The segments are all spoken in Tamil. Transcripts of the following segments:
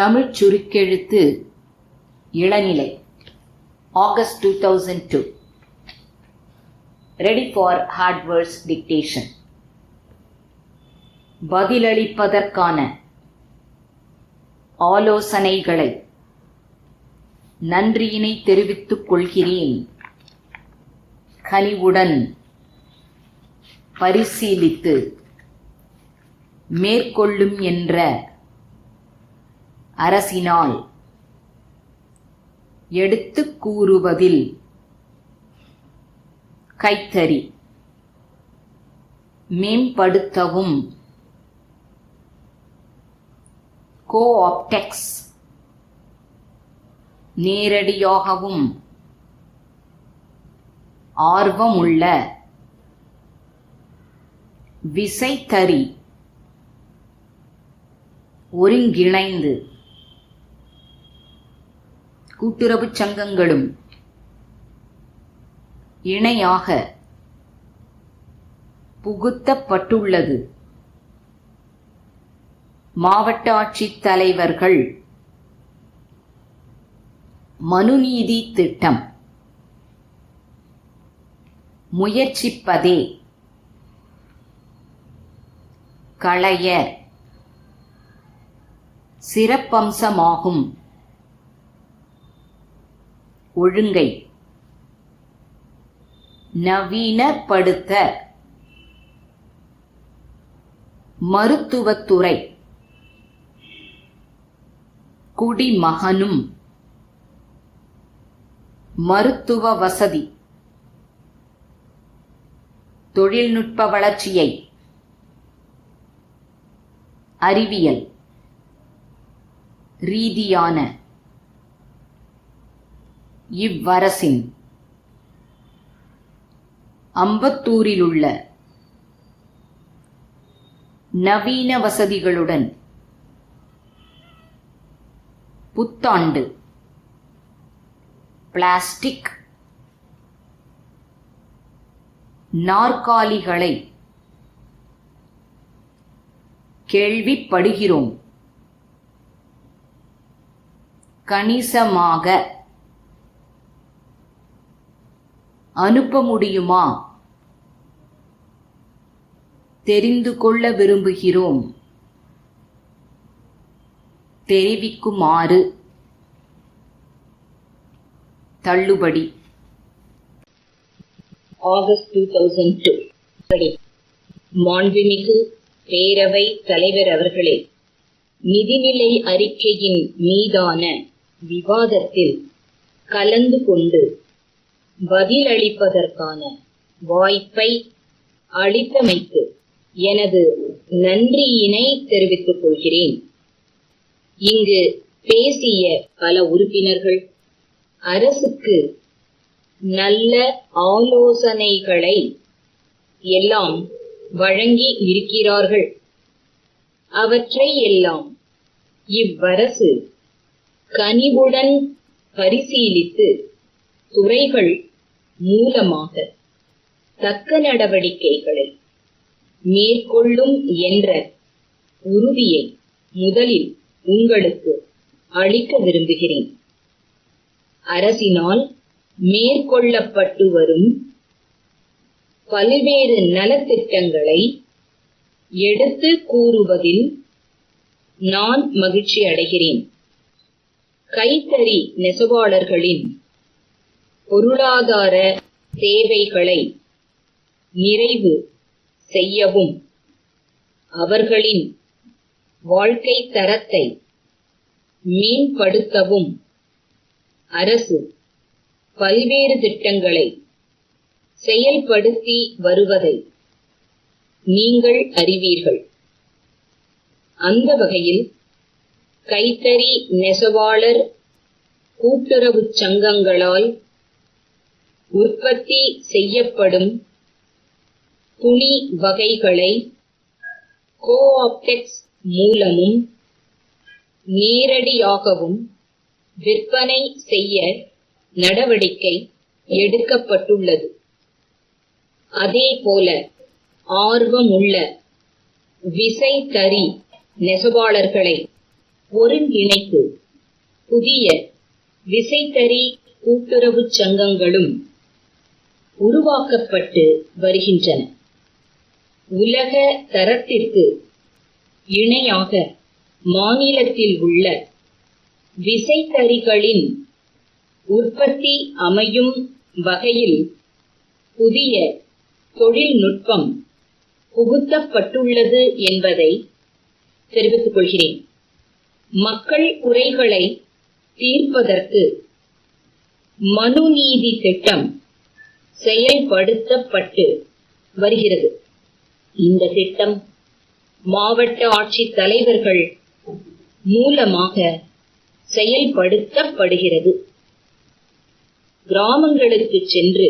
தமிழ்ச் சுருக்கெழுத்து இளநிலை. August two thousand two ready for hardwares dictation பதிலளிப்பதற்கான ஆலோசனைகளை நன்றியினை தெரிவித்துக் கொள்கிறேன். கனிவுடன் பரிசீலித்து மேற்கொள்ளும் என்ற அரசினால். எடுத்துக் கூறுவதில் கைத்தறி. மேம்படுத்தவும். கோஆப்டெக்ஸ் நேரடியாகவும். ஆர்வமுள்ள. விசைத்தறி. ஒருங்கிணைந்து. கூட்டுறவு சங்கங்களும் இணையாக புகுத்தப்பட்டுள்ளது. மாவட்ட ஆட்சித் தலைவர்கள் மனுநீதி திட்டம் முயற்சிப்பதே களைய சிறப்பம்சமாகும். ஒழுங்கை. நவீனப்படுத்த. மருத்துவத்துறை. குடிமகனும். மருத்துவ வசதி. தொழில்நுட்ப வளர்ச்சியை. அறிவியல். ரீதியான இவ்வரசின் அம்பத்தூரிலுள்ள நவீன வசதிகளுடன் புத்தாண்டு பிளாஸ்டிக் நாற்காலிகளை கேள்விப்படுகிறோம். கணிசமாக அனுப்ப முடியுமா? தெரிந்து கொள்ள விரும்புகிறோம். தெரிவிக்குமாறு தள்ளுபடி. August two thousand two. மாண்புமிகு பேரவை தலைவர் அவர்களே நிதிநிலை அறிக்கையின் மீதான விவாதத்தில் கலந்து கொண்டு பதிலளிப்பதற்கான வாய்ப்பை அளித்தமைக்கு எனது நன்றியினை தெரிவித்துக் கொள்கிறேன். இங்கு பேசிய பல உறுப்பினர்கள் அரசுக்கு நல்ல ஆலோசனைகளை எல்லாம் வழங்கி இருக்கிறார்கள். அவற்றை எல்லாம் இவ்வரசு கனிவுடன் பரிசீலித்து துறைகள் மூலமாக தக்க நடவடிக்கைகளை மேற்கொள்ளும் என்ற உறுதியை முதலில் உங்களுக்கு அளிக்க விரும்புகிறேன். அரசினால் மேற்கொள்ளப்பட்டு வரும் பல்வேறு நலத்திட்டங்களை எடுத்து கூறுவதில் நான் மகிழ்ச்சி அடைகிறேன் கைத்தறி நெசவாளர்களின் பொருளாதார தேவைகளை நிறைவு செய்யவும் அவர்களின் வாழ்க்கை தரத்தை மேம்படுத்தவும் அரசு பல்வேறு திட்டங்களை செயல்படுத்தி வருவதை நீங்கள் அறிவீர்கள். அந்த வகையில் கைத்தறி நெசவாளர் கூட்டுறவுச் சங்கங்களால் உற்பத்தி செய்யப்படும் துணி வகைகளை கோஆப்டெக்ஸ் மூலமும் நேரடியாகவும் விற்பனை செய்ய நடவடிக்கை எடுக்கப்பட்டுள்ளது. அதேபோல ஆர்வமுள்ள விசைத்தறி நெசவாளர்களை ஒருங்கிணைத்து புதிய விசைத்தறி கூட்டுறவுச் சங்கங்களும் உருவாக்கப்பட்டு வருகின்றன. உலக தரத்திற்கு இணையாக மாநிலத்தில் உள்ள விசைத்தறிகளின் உற்பத்தி அமையும் வகையில் புதிய தொழில்நுட்பம் புகுத்தப்பட்டுள்ளது என்பதை தெரிவித்துக் கொள்கிறேன். மக்கள் குறைகளை தீர்ப்பதற்கு மனுநீதி திட்டம் செயல்படுத்தப்பட்டு வருகிறது. இந்த திட்டம் மாவட்ட ஆட்சித் தலைவர்கள் மூலமாக செயல்படுத்தப்படுகிறது. கிராமங்களுக்கு சென்று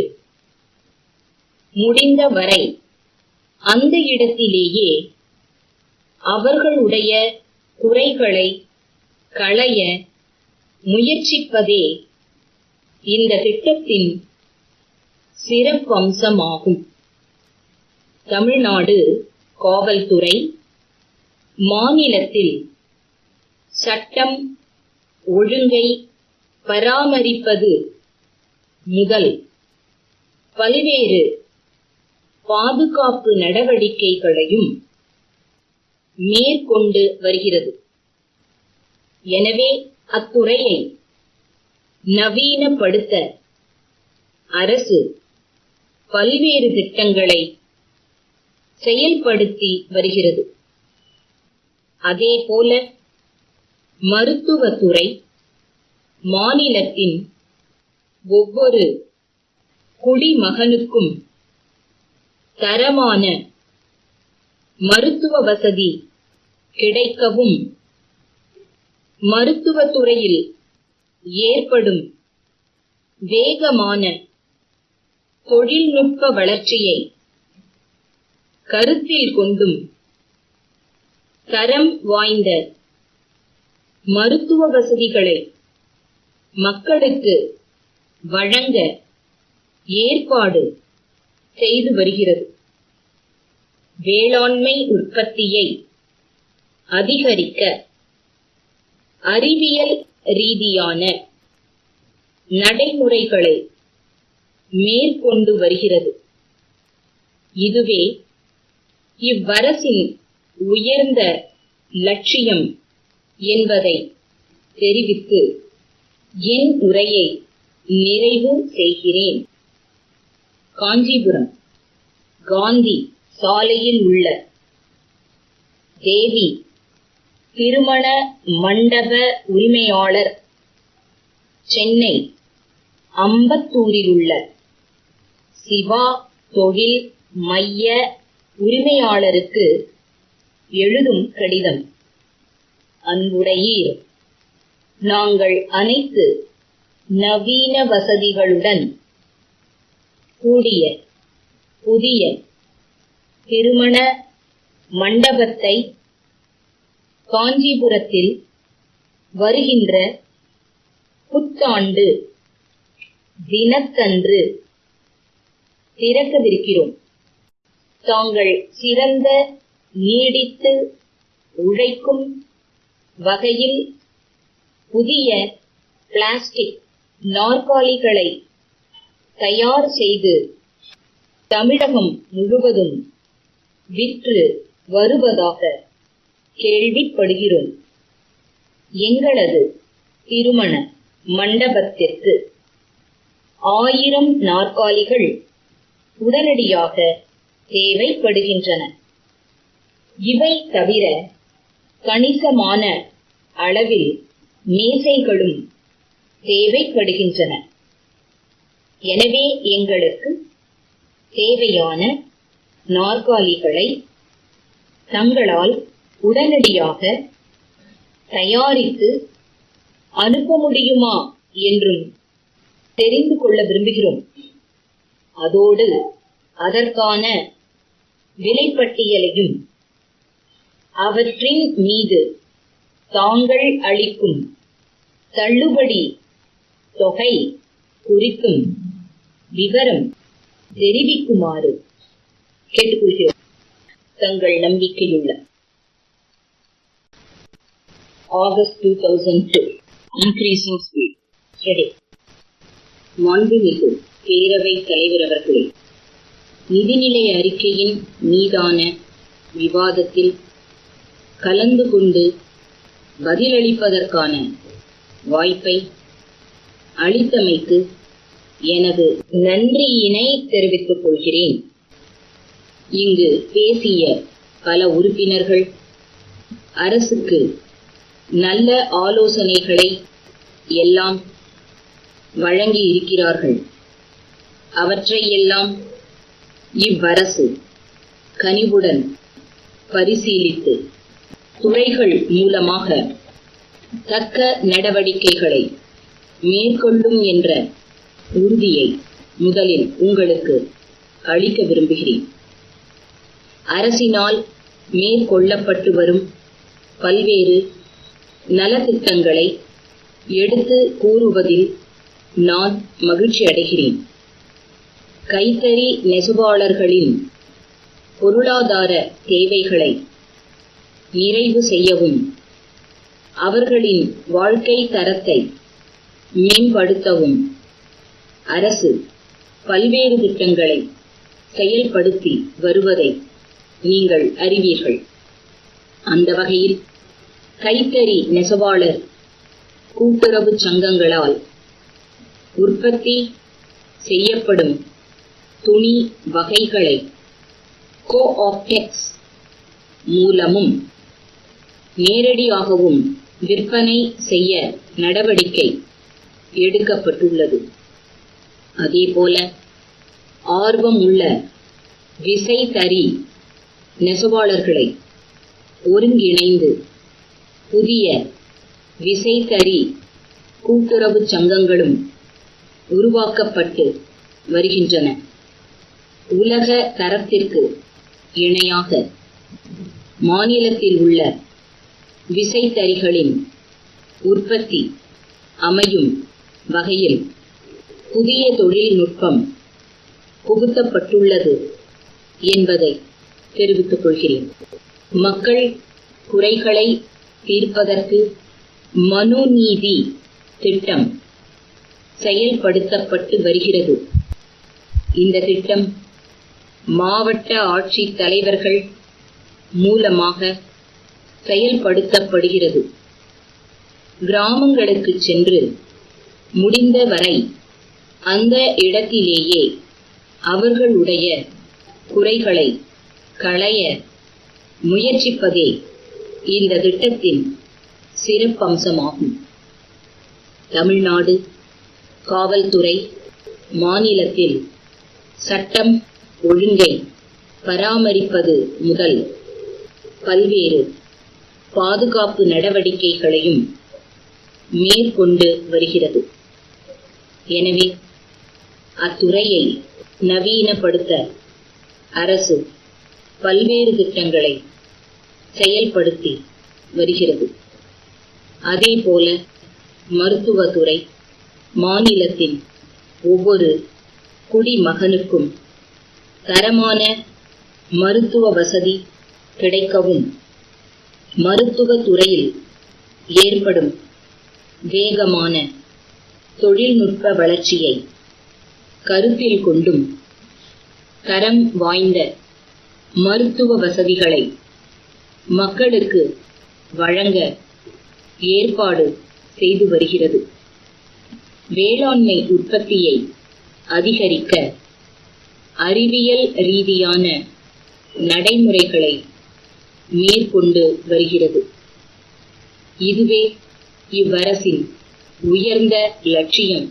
முடிந்தவரை அந்த இடத்திலேயே அவர்களுடைய குறைகளை களைய முயற்சிப்பதே இந்த திட்டத்தின் சிறப்பம்சமாகும் தமிழ்நாடு காவல்துறை மாநிலத்தில் சட்டம் ஒழுங்கை பராமரிப்பது முதல் பல்வேறு பாதுகாப்பு நடவடிக்கைகளையும் மேற்கொண்டு வருகிறது. எனவே அத்துறையை நவீனப்படுத்த அரசு பல்வேறு திட்டங்களை செயல்படுத்தி வருகிறது. அதேபோல மருத்துவத்துறை மாநிலத்தின் ஒவ்வொரு குடிமகனுக்கும் தரமான மருத்துவ வசதி கிடைக்கவும் மருத்துவத்துறையில் ஏற்படும் வேகமான தொழில்நுட்ப வளர்ச்சியை கருத்தில் கொண்டும் தரம் வாய்ந்த மருத்துவ வசதிகளை மக்களுக்கு வழங்க ஏற்பாடு செய்து வருகிறது. வேளாண்மை உற்பத்தியை அதிகரிக்க அறிவியல் ரீதியான நடைமுறைகளை மேற்கொண்டு வருகிறது. இதுவே இவ்வரசின் உயர்ந்த லட்சியம் என்பதை தெரிவித்து என் உரையை நிறைவு செய்கிறேன். காஞ்சிபுரம் காந்தி சாலையில் உள்ள தேவி திருமண மண்டப உரிமையாளர் சென்னை அம்பத்தூரில் உள்ள சிவா தொழில் மைய உரிமையாளருக்கு எழுதும் கடிதம். அன்புடையீர் நாங்கள் அனைத்து நவீன வசதிகளுடன் கூடிய புதிய திருமண மண்டபத்தை காஞ்சிபுரத்தில் வருகின்ற புத்தாண்டு தினத்தன்று திறக்கவிருக்கிறோம். தாங்கள் சிறந்த நீடித்து உழைக்கும் வகையில் புதிய பிளாஸ்டிக் நாற்காலிகளை தயார் செய்து தமிழகம் முழுவதும் விற்று வருவதாக கேள்விப்படுகிறோம். எங்களது திருமண மண்டபத்திற்கு ஆயிரம் நாற்காலிகள் உடனடியாக தேவைப்படுகின்றன. இவை தவிர கணிசமான அளவில் மேசைகளும் தேவைப்படுகின்றன. எனவே எங்களுக்கு தேவையான நாற்காலிகளை தங்களால் உடனடியாக தயாரித்து அனுப்ப முடியுமா என்றும் தெரிந்து கொள்ள விரும்புகிறோம். அதோடு அதற்கான விலைப்பட்டியலையும் அவற்றின் மீது தாங்கள் அளிக்கும் தள்ளுபடி தொகை குறிக்கும் விவரம் தெரிவிக்குமாறு கேட்டுக்கொள்கிறோம் தங்கள் நம்பிக்கையுள்ள August 2002. Increasing speed. Ready. மாண்புமிகு பேரவைத் தலைவர் அவர்களே நிதிநிலை அறிக்கையின் மீதான விவாதத்தில் கலந்து கொண்டு பதிலளிப்பதற்கான வாய்ப்பை அளித்தமைக்கு எனது நன்றியினை தெரிவித்துக் கொள்கிறேன். இங்கு பேசிய பல உறுப்பினர்கள் அரசுக்கு நல்ல ஆலோசனைகளை எல்லாம் வழங்கி இருக்கிறார்கள் அவற்றையெல்லாம் இவ்வரசு கனிவுடன் பரிசீலித்து துறைகள் மூலமாக தக்க நடவடிக்கைகளை மேற்கொள்ளும் என்ற உறுதியை முதலில் உங்களுக்கு அளிக்க விரும்புகிறேன். அரசினால் மேற்கொள்ளப்பட்டு வரும் பல்வேறு நலத்திட்டங்களை எடுத்து கூறுவதில் நான் மகிழ்ச்சி அடைகிறேன் கைத்தறி நெசவாளர்களின் பொருளாதார தேவைகளை நிறைவு செய்யவும் அவர்களின் வாழ்க்கை தரத்தை மேம்படுத்தவும் அரசு பல்வேறு திட்டங்களை செயல்படுத்தி வருவதை நீங்கள் அறிவீர்கள். அந்த வகையில் கைத்தறி நெசவாளர் கூட்டுறவு சங்கங்களால் உற்பத்தி செய்யப்படும் துணி வகைகளை கோஆப்டெக்ஸ் மூலமும் நேரடியாகவும் விற்பனை செய்ய நடவடிக்கை எடுக்கப்பட்டுள்ளது. அதேபோல ஆர்வம் உள்ள விசைத்தறி நெசவாளர்களை ஒருங்கிணைந்து புதிய விசைத்தறி கூட்டுறவு சங்கங்களும் உருவாக்கப்பட்டு வருகின்றன. உலக தரத்திற்கு இணையாக மாநிலத்தில் உள்ள விசைத்தறிகளின் உற்பத்தி அமையும் வகையில் புதிய தொழில்நுட்பம் புகுத்தப்பட்டுள்ளது என்பதை தெரிவித்துக் கொள்கிறேன். மக்கள் குறைகளை தீர்ப்பதற்கு மனுநீதி திட்டம் செயல்படுத்தப்பட்டு வருகிறது. இந்த திட்டம் மாவட்ட ஆட்சித் தலைவர்கள் மூலமாக செயல்படுத்தப்படுகிறது. கிராமங்களுக்கு சென்று முடிந்தவரை அந்த இடத்திலேயே அவர்களுடைய குறைகளை களைய முயற்சிப்பதே இந்த திட்டத்தின் சிறப்பம்சமாகும். தமிழ்நாடு காவல்துறை மாநிலத்தில் சட்டம் ஒழுங்கை பராமரிப்பது முதல். பல்வேறு பாதுகாப்பு நடவடிக்கைகளையும் மேற்கொண்டு வருகிறது. எனவே அத்துறையை நவீனப்படுத்த அரசு பல்வேறு திட்டங்களை செயல்படுத்தி வருகிறது. அதேபோல மருத்துவத்துறை மாநிலத்தின் ஒவ்வொரு குடிமகனுக்கும் தரமான மருத்துவ வசதி கிடைக்கவும் மருத்துவ துறையில் ஏற்படும் வேகமான தொழில்நுட்ப வளர்ச்சியை கருத்தில் கொண்டும் தரம் வாய்ந்த மருத்துவ வசதிகளை மக்களுக்கு வழங்க ஏற்பாடு செய்து வருகிறது. வேளாண்மை உற்பத்தியை அதிகரிக்க அறிவியல் ரீதியான நடைமுறைகளை மேற்கொண்டு வருகிறது. இதுவே இவ்வரசின் உயர்ந்த லட்சியம்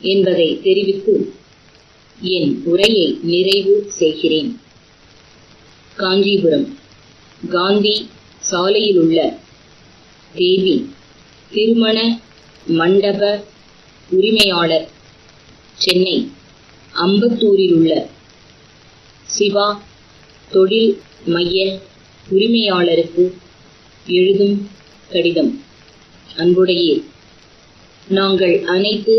என்பதை தெரிவித்து என் உரையை நிறைவு செய்கிறேன். காஞ்சிபுரம் காந்தி சாலையில் உள்ள தேவி திருமண மண்டப உரிமையாளர் சென்னை. அம்பத்தூரில் உள்ள சிவா தொழில் மைய உரிமையாளருக்கு எழுதும் கடிதம். அன்புடையே நாங்கள் அனைத்து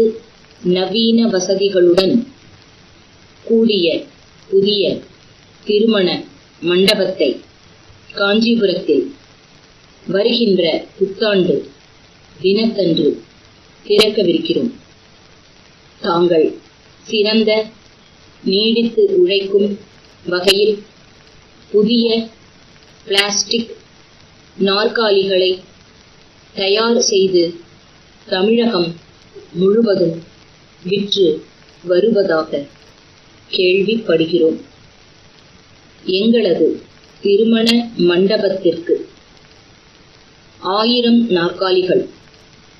நவீன வசதிகளுடன் கூடிய புதிய திருமண மண்டபத்தை காஞ்சிபுரத்தில் வருகின்ற புத்தாண்டு தினத்தன்று திறக்கவிருக்கிறோம். தாங்கள் சிறந்த நீடித்து உழைக்கும் வகையில் புதிய பிளாஸ்டிக் நாற்காலிகளை தயார் செய்து தமிழகம் முழுவதும் விற்று வருவதாக கேள்விப்படுகிறோம். எங்களது திருமண மண்டபத்திற்கு ஆயிரம் நாற்காலிகள்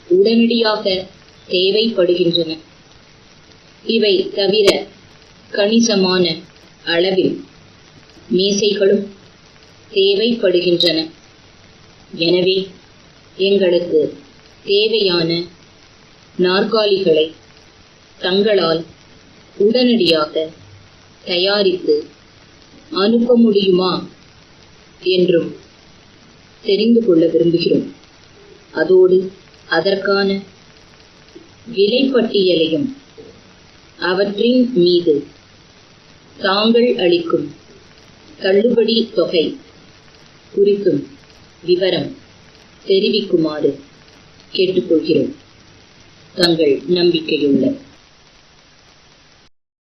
உடனடியாக தேவைப்படுகின்றன. இவை தவிர கணிசமான அளவில் மேசைகளும் தேவைப்படுகின்றன. எனவே எங்களுக்கு தேவையான நாற்காலிகளை தங்களால் உடனடியாக தயாரித்து அனுப்ப முடியுமா என்றும் தெரிந்து கொள்ள விரும்புகிறோம். அதோடு அதற்கான விலைப்பட்டியலையும் அவற்றின் மீது தாங்கள் அளிக்கும் தள்ளுபடி தொகை குறித்தும் விவரம் தெரிவிக்குமாறு கேட்டுக்கொள்கிறோம். தங்கள் நம்பிக்கையுள்ள